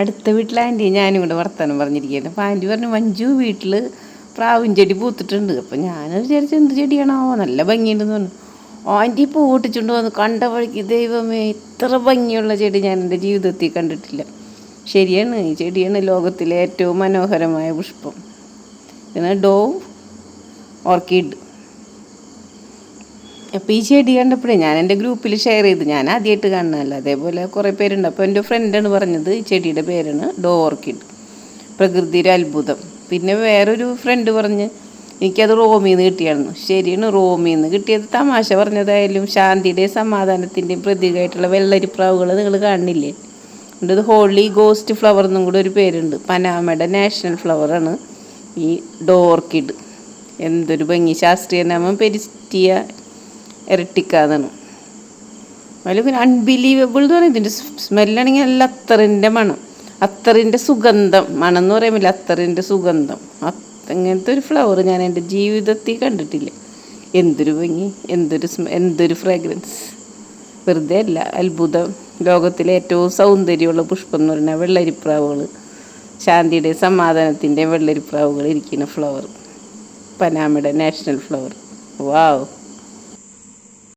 അടുത്ത വീട്ടിലെ ആന്റി ഞാനും കൂടെ വർത്തമാനം പറഞ്ഞിരിക്കുകയാണ് അപ്പോൾ ആന്റി പറഞ്ഞു മഞ്ജു വീട്ടിൽ പ്രാവും ചെടി പൂത്തിട്ടുണ്ട്. അപ്പോൾ ഞാൻ വിചാരിച്ചു എന്ത് ചെടിയാണോ നല്ല ഭംഗിയുണ്ടെന്ന് പറഞ്ഞു. ആന്റി പൂ ഓട്ടിച്ചുകൊണ്ട് വന്നു കണ്ട വഴിക്ക് ദൈവമേ ഇത്ര ഭംഗിയുള്ള ചെടി ഞാൻ എന്റെ ജീവിതത്തിൽ കണ്ടിട്ടില്ല. ശരിയാണ് ഈ ചെടിയാണ് ലോകത്തിലെ ഏറ്റവും മനോഹരമായ പുഷ്പം. Dove orchid. അപ്പോൾ ഈ ചെടി കണ്ടപ്പോഴേ ഞാൻ എന്റെ ഗ്രൂപ്പിൽ ഷെയർ ചെയ്ത് ഞാൻ ആദ്യമായിട്ട് കാണുന്നതല്ല. അതേപോലെ കുറേ പേരുണ്ട്. അപ്പോൾ എന്റെ ഫ്രണ്ടാണ് പറഞ്ഞത് ഈ ചെടിയുടെ പേരാണ് ഡോ ഓർക്കിഡ് പ്രകൃതിയുടെ അത്ഭുതം. പിന്നെ വേറൊരു ഫ്രണ്ട് പറഞ്ഞ് എനിക്കത് റോമിന്ന് കിട്ടിയാണെന്ന് ശരിയാണ് റോമിന്ന് കിട്ടിയത് തമാശ പറഞ്ഞതായാലും ശാന്തിയുടെയും സമാധാനത്തിന്റെയും പ്രതീകമായിട്ടുള്ള വെള്ളരിപ്രാവുകൾ നിങ്ങൾ കാണുന്നില്ലേ ഇത് ഹോളി ഗോസ്റ്റ് ഫ്ലവർ എന്നും കൂടെ ഒരു പേരുണ്ട്. പനാമയുടെ നാഷണൽ ഫ്ലവറാണ് ഈ ഡോ ഓർക്കിഡ് എന്തൊരു ഭംഗി. ശാസ്ത്രീയ നാമം പെരിസ്റ്റിയ എരട്ടിക്കാതാണ് അതിൽ അൺബിലീവബിൾ എന്ന് പറയുന്നത് ഇതിന്റെ സ്മെല്ലാണെങ്കിൽ നല്ല അത്തറിന്റെ മണം. അത്തറിന്റെ സുഗന്ധം മണം എന്ന് പറയുമ്പോൾ അത്തറിന്റെ സുഗന്ധം. അങ്ങനത്തെ ഒരു ഫ്ലവർ ഞാൻ എന്റെ ജീവിതത്തിൽ കണ്ടിട്ടില്ല. എന്തൊരു ഭംഗി എന്തൊരു എന്തൊരു ഫ്രാഗ്രൻസ് വെറുതെ അല്ല അത്ഭുതം. ലോകത്തിലെ ഏറ്റവും സൗന്ദര്യമുള്ള പുഷ്പം എന്ന് പറയുന്നത് വെള്ളരിപ്രാവുകൾ. ശാന്തിയുടെ സമാധാനത്തിന്റെ വെള്ളരിപ്രാവുകൾ ഇരിക്കുന്ന ഫ്ലവർ പനാമയുടെ നാഷണൽ ഫ്ലവർ വാവ്